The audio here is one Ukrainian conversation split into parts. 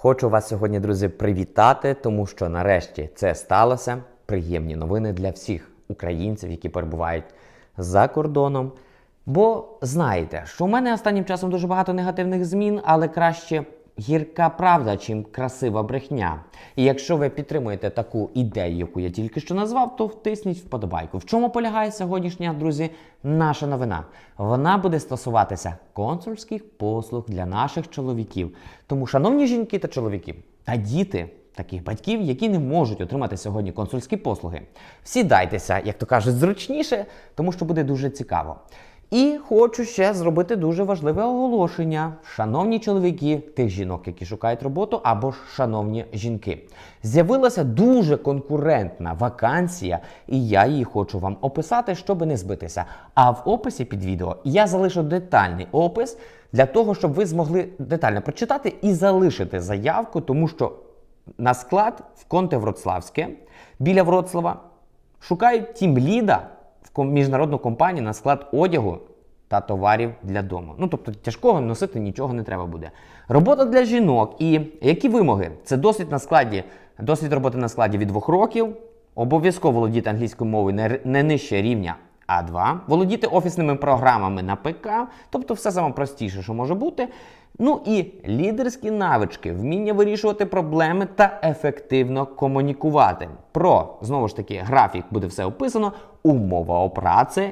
Хочу вас сьогодні, друзі, привітати, тому що нарешті це сталося. Приємні новини для всіх українців, які перебувають за кордоном. Бо знаєте, що в мене останнім часом дуже багато негативних змін, але краще гірка правда, чим красива брехня. І якщо ви підтримуєте таку ідею, яку я тільки що назвав, то втисніть вподобайку. В чому полягає сьогоднішня, друзі, наша новина? Вона буде стосуватися консульських послуг для наших чоловіків. Тому, шановні жінки та чоловіки, та діти. Таких батьків, які не можуть отримати сьогодні консульські послуги. Сідайтеся, як то кажуть, зручніше, тому що буде дуже цікаво. І хочу ще зробити дуже важливе оголошення. Шановні чоловіки, тих жінок, які шукають роботу, або ж шановні жінки. З'явилася дуже конкурентна вакансія, і я її хочу вам описати, щоб не збитися. А в описі під відео я залишу детальний опис для того, щоб ви змогли детально прочитати і залишити заявку, тому що на склад в Конте Вроцлавське біля Вроцлава шукають тімліда в міжнародну компанію на склад одягу та товарів для дому. Ну тобто тяжкого носити нічого не треба буде. Робота для жінок і які вимоги? Це досвід на складі, досвід роботи на складі від двох років, обов'язково володіти англійською мовою не, не нижче рівня А2, володіти офісними програмами на ПК, тобто все саме простіше, що може бути. Ну і лідерські навички, вміння вирішувати проблеми та ефективно комунікувати. Про знову ж таки графік буде все описано, умова опраці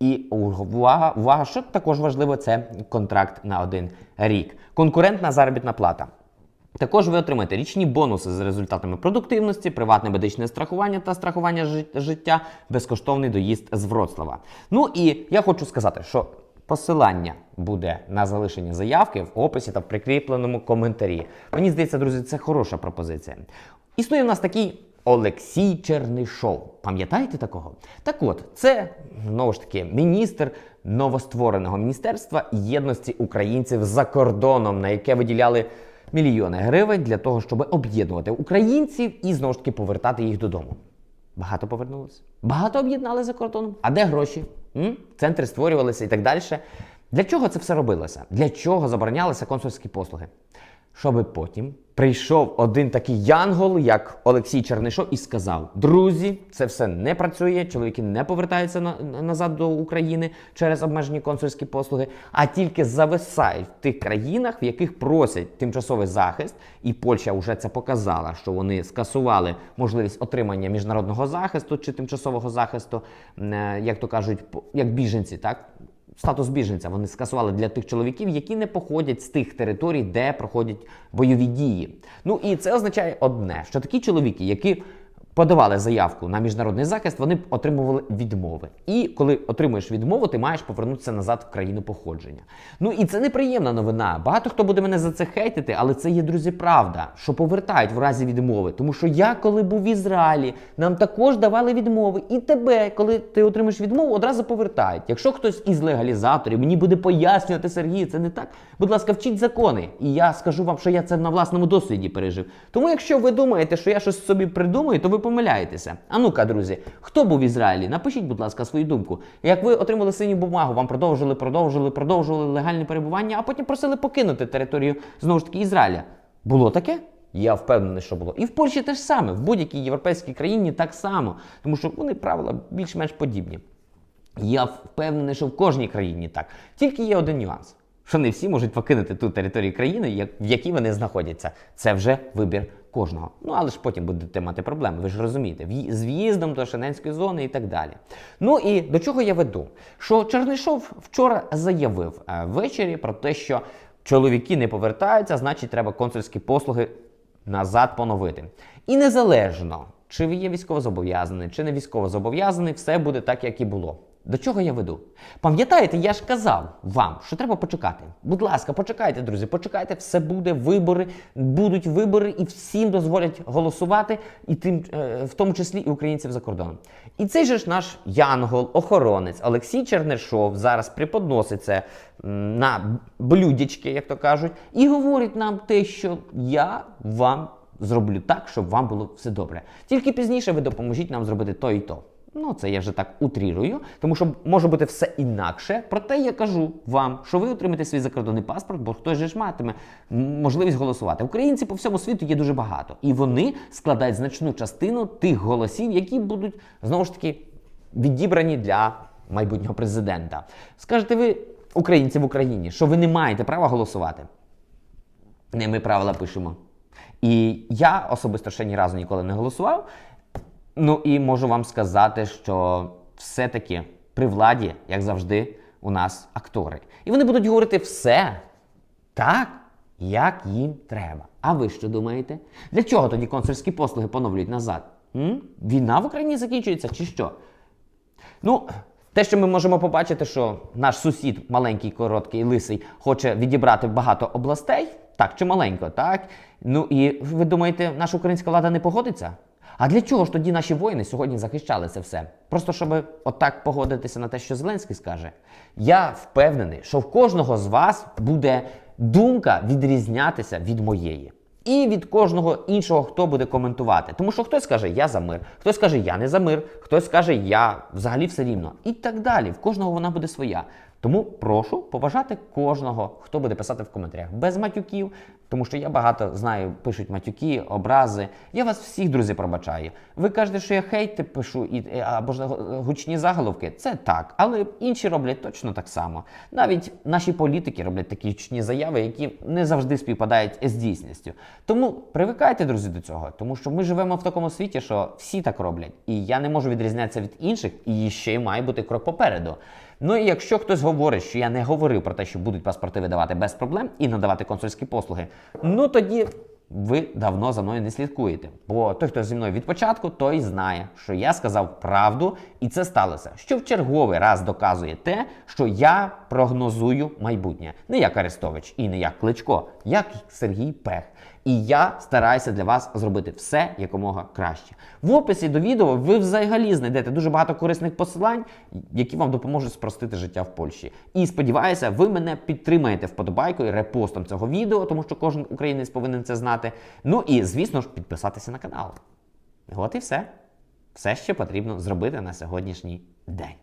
і увага, увага, що також важливо, це контракт на один рік. Конкурентна заробітна плата. Також ви отримаєте річні бонуси з результатами продуктивності, приватне медичне страхування та страхування жит- життя, безкоштовний доїзд з Вроцлава. Ну і я хочу сказати, що посилання буде на залишення заявки в описі та в прикріпленому коментарі. Мені здається, друзі, це хороша пропозиція. Існує в нас такий Олексій Чернишов. Пам'ятаєте такого? Так от, це знову ж таки міністр новоствореного міністерства єдності українців за кордоном, на яке виділяли мільйони гривень для того, щоб об'єднувати українців і знову ж таки повертати їх додому. Багато повернулося. Багато об'єднали за кордоном. А де гроші? М? Центри створювалися і так далі. Для чого це все робилося? Для чого заборонялися консульські послуги? Щоби потім прийшов один такий янгол, як Олексій Чернишов, і сказав: Друзі, це все не працює, чоловіки не повертаються на, на- назад до України через обмежені консульські послуги, а тільки зависають в тих країнах, в яких просять тимчасовий захист. І Польща вже це показала, що вони скасували можливість отримання міжнародного захисту чи тимчасового захисту, е, як то кажуть, як біженці, так статус біженця вони скасували для тих чоловіків, які не походять з тих територій, де проходять бойові дії. Ну і це означає одне, що такі чоловіки, які подавали заявку на міжнародний захист, вони отримували відмови. І коли отримуєш відмову, ти маєш повернутися назад в країну походження. Ну і це неприємна новина. Багато хто буде мене за це хейтити, але це є друзі, правда, що повертають в разі відмови. Тому що я, коли був в Ізраїлі, нам також давали відмови. І тебе, коли ти отримаєш відмову, одразу повертають. Якщо хтось із легалізаторів мені буде пояснювати Сергій, це не так. Будь ласка, вчіть закони. І я скажу вам, що я це на власному досвіді пережив. Тому, якщо ви думаєте, що я щось собі придумаю, то ви помиляєтеся. А ну-ка, друзі, хто був в Ізраїлі? Напишіть, будь ласка, свою думку. Як ви отримали синю бумагу, вам продовжили, продовжили, продовжували легальне перебування, а потім просили покинути територію знову ж таки Ізраїля. Було таке? Я впевнений, що було. І в Польщі теж саме, в будь-якій європейській країні так само, тому що вони правила більш-менш подібні. Я впевнений, що в кожній країні так. Тільки є один нюанс, що не всі можуть покинути ту територію країни, в якій вони знаходяться. Це вже вибір кожного. Ну але ж потім будете мати проблеми, ви ж розумієте, з в'їздом до Шененської зони і так далі. Ну і до чого я веду? Що Чернишов вчора заявив е, ввечері про те, що чоловіки не повертаються, значить, треба консульські послуги назад поновити. І незалежно, чи ви є військовозобов'язаний, чи не військовозобов'язаний, все буде так, як і було. До чого я веду? Пам'ятаєте, я ж казав вам, що треба почекати. Будь ласка, почекайте, друзі, почекайте, все буде, вибори, будуть вибори, і всім дозволять голосувати, і тим, е, в тому числі і українців за кордоном. І цей же ж наш янгол, охоронець Олексій Чернишов зараз м, на блюдечки, як то кажуть, і говорить нам те, що я вам зроблю так, щоб вам було все добре. Тільки пізніше ви допоможіть нам зробити то і то. Ну, це я вже так утрірую, тому що може бути все інакше. Проте я кажу вам, що ви отримаєте свій закордонний паспорт, бо хтось же ж матиме можливість голосувати. Українців по всьому світу є дуже багато, і вони складають значну частину тих голосів, які будуть знову ж таки відібрані для майбутнього президента. Скажете ви, українці в Україні, що ви не маєте права голосувати? Не ми правила пишемо. І я особисто ще ні разу ніколи не голосував. Ну і можу вам сказати, що все-таки при владі, як завжди, у нас актори. І вони будуть говорити все так, як їм треба. А ви що думаєте? Для чого тоді консульські послуги поновлюють назад? М? Війна в Україні закінчується чи що? Ну, те, що ми можемо побачити, що наш сусід, маленький, короткий, лисий, хоче відібрати багато областей, так чи маленько, так? Ну і ви думаєте, наша українська влада не погодиться? А для чого ж тоді наші воїни сьогодні захищали це все? Просто щоб отак погодитися на те, що Зеленський скаже. Я впевнений, що в кожного з вас буде думка відрізнятися від моєї. І від кожного іншого, хто буде коментувати. Тому що хтось каже, я за мир, хтось каже, я не за мир, хтось каже, я взагалі все рівно. І так далі. В кожного вона буде своя. Тому прошу поважати кожного, хто буде писати в коментарях без матюків, тому що я багато знаю, пишуть матюки, образи. Я вас всіх, друзі, пробачаю. Ви кажете, що я хейти пишу і е, або ж гучні заголовки. Це так, але інші роблять точно так само. Навіть наші політики роблять такі гучні заяви, які не завжди співпадають з дійсністю. Тому привикайте, друзі, до цього, тому що ми живемо в такому світі, що всі так роблять, і я не можу відрізнятися від інших, і ще й має бути крок попереду. Ну і якщо хтось говорить, що я не говорив про те, що будуть паспорти видавати без проблем і надавати консульські послуги, ну тоді ви давно за мною не слідкуєте. Бо той, хто зі мною від початку, той знає, що я сказав правду, і це сталося. Що в черговий раз доказує те, що я прогнозую майбутнє. Не як Арестович і не як Кличко, як Сергій Пех. І я стараюся для вас зробити все якомога краще. В описі до відео ви взагалі знайдете дуже багато корисних посилань, які вам допоможуть спростити життя в Польщі. І сподіваюся, ви мене підтримаєте вподобайкою, репостом цього відео, тому що кожен українець повинен це знати. Ну і звісно ж, підписатися на канал. От і все. Все, що потрібно зробити на сьогоднішній день.